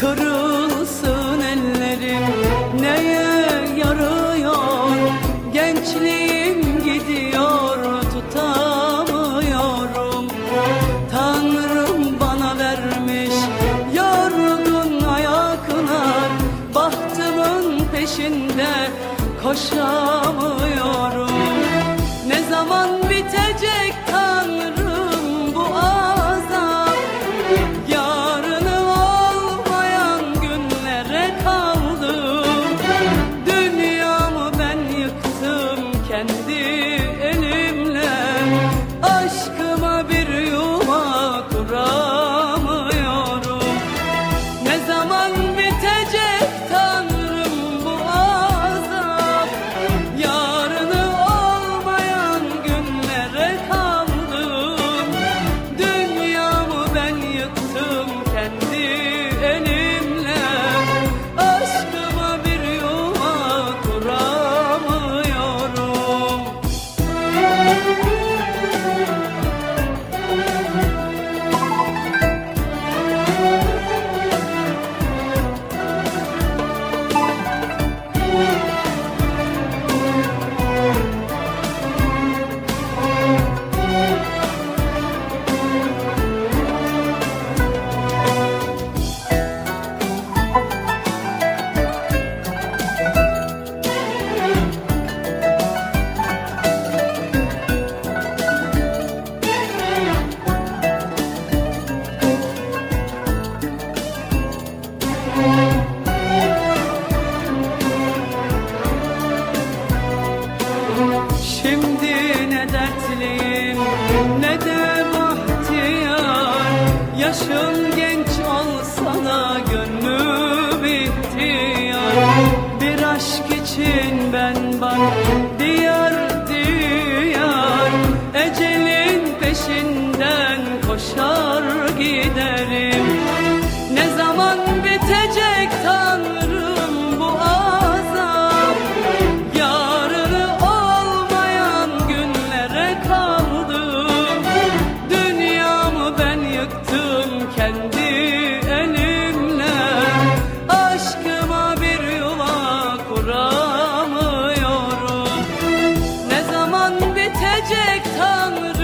Kırılsın ellerim neye yarıyor? Gençliğim gidiyor tutamıyorum. Tanrım bana vermiş yorgun ayaklar Bahtımın peşinde koşamıyorum. ne dertliyim ne de bahtiyar. Yaşım genç olsana gönlüm ihtiyar. Bir aşk için ben bak diyar diyar. Ecelin peşinden koşar giderim. verecek Tanrı.